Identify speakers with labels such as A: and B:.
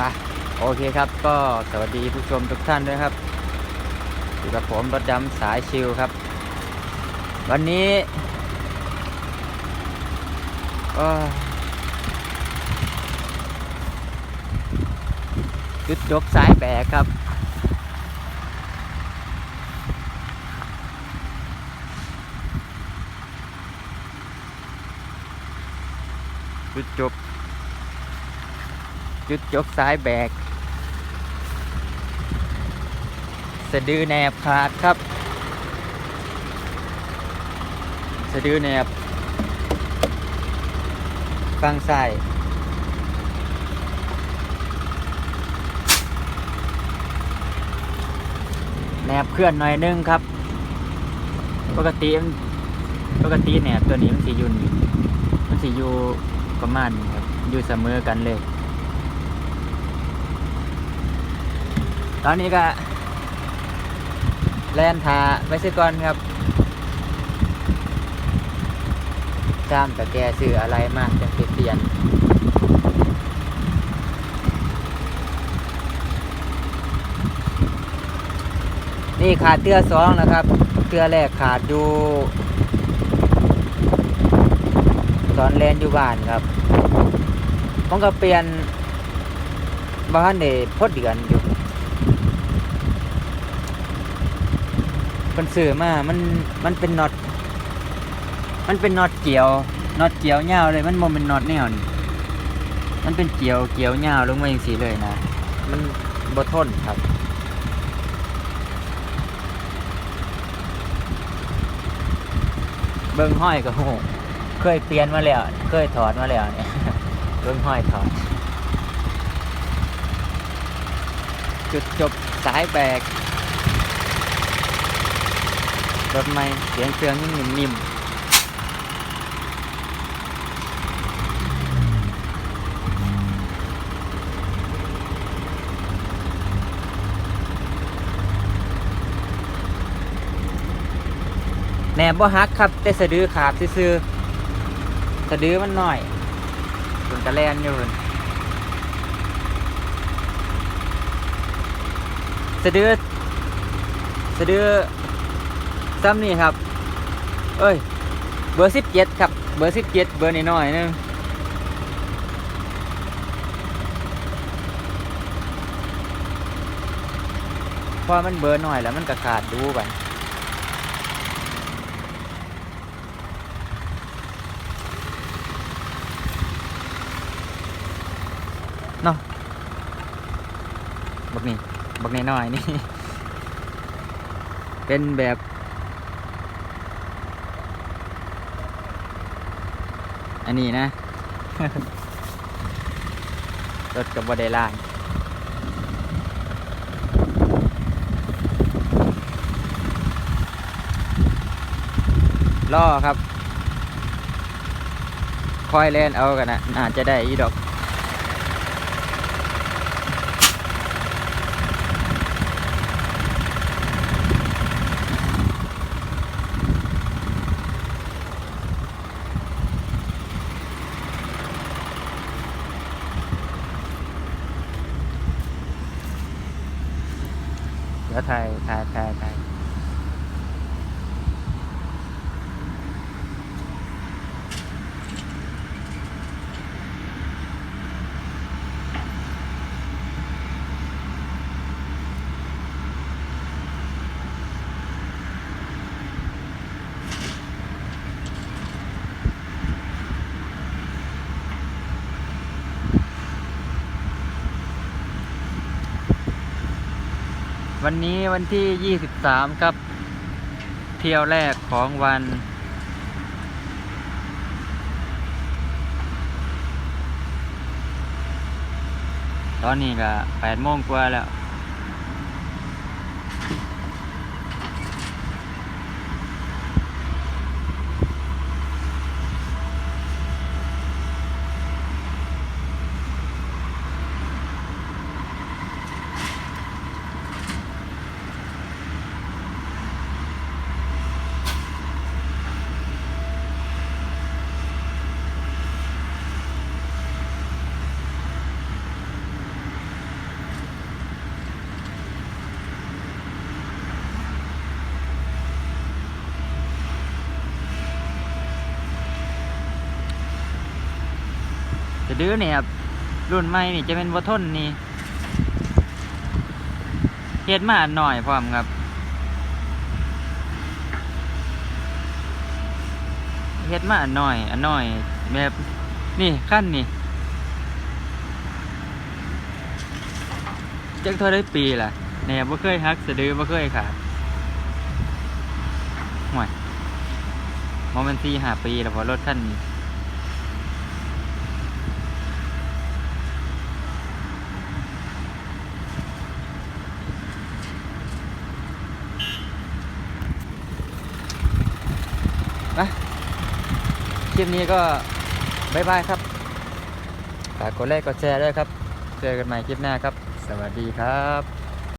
A: ค่ะโอเคครับก็สวัสดีผู้ชมทุกท่านด้วยครับอยู่กับผมรถดำสายชิลครับ วันนี้ก็จุดจบสายแบกครับจุดจบ จุดจบสายแบก สะดือแหนบขาดครับ สะดือแหนบฟังใส่แหนบเคลื่อนหน่อยนึงครับ ปกติปกติแหนบตัวนี้มันสีอยู่นี่มันสีอยู่ประมาณนี้ครับ อยู่เสมอกันเลย ตอนนี้ก็แล่นทาไว้ซะก่อนครับจามกับแกซื้ออะไรมากจังเปลี่ยนนี่ขาดเตื้อสองนะครับ เตื้อแรกขาดอยู่ตอนแลนอยู่บ้านครับผมก็เปลี่ยนบ้านเดพดเดือนอยู่ มันสื่อมา มัน มันเป็นน็อต มันเป็นน็อตเกี่ยว น็อตเกี่ยวเงาเลย มันโมเป็นน็อตแนวนี่มันเป็นเกี่ยว เกี่ยวเงาลงมาอย่างสีเลยนะ มันบทนครับ เบิ้งห้อยก็โหเคยเปลี่ยนมาแล้ว เคยถอดมาแล้วเนี่ย เบิ้งห้อยถอด จุดจบสายแบก รถไม่เสียงเครื่องยังนิ่มๆแหนบบ่ฮักครับแต่สะดือขาดซื่อสะดือมันหน่อยมันกระแลนอยู่สะดือสะดือ ซ้ำนี่ครับ เอ้ย เบอร์สิบเจ็ดครับ เบอร์สิบเจ็ดเบอร์น้อยๆนึงเพราะมันเบอร์หน้อยแล้วมันก็ขาดดูไปเนาะบักนี่บักน้อยๆนี่ เป็นแบบ อันนี้นะ รถกับบไดล่างล่อครับ คอยแลนเอากันนะอาจจะได้อีดอก เดี๋ยวถ่ายถ่ วันนี้วันที่ 23 ครับ เที่ยวแรกของวัน ตอนนี้ก็8โมงกว่าแล้ว จะดื้อเนี่ยครับ รุ่นใหม่นี่จะเป็นวัทนนี่เฮ็ดมาหน่อยพร้อมครับเฮ็ดมาอันน้อยอันหน้อยแบบนี่ขั้นนี่จักเท่าได้ปีล่ะแหน่บ่เคยฮักสะดือบ่เคยขาดห่วยบ่แมันสี่ห้าปีแล้วพอรถคันนี้ ไปคลิปนี้ก็บายบายครับฝากกดไลค์กดแชร์ด้วยครับ เจอกันใหม่คลิปหน้าครับ สวัสดีครับ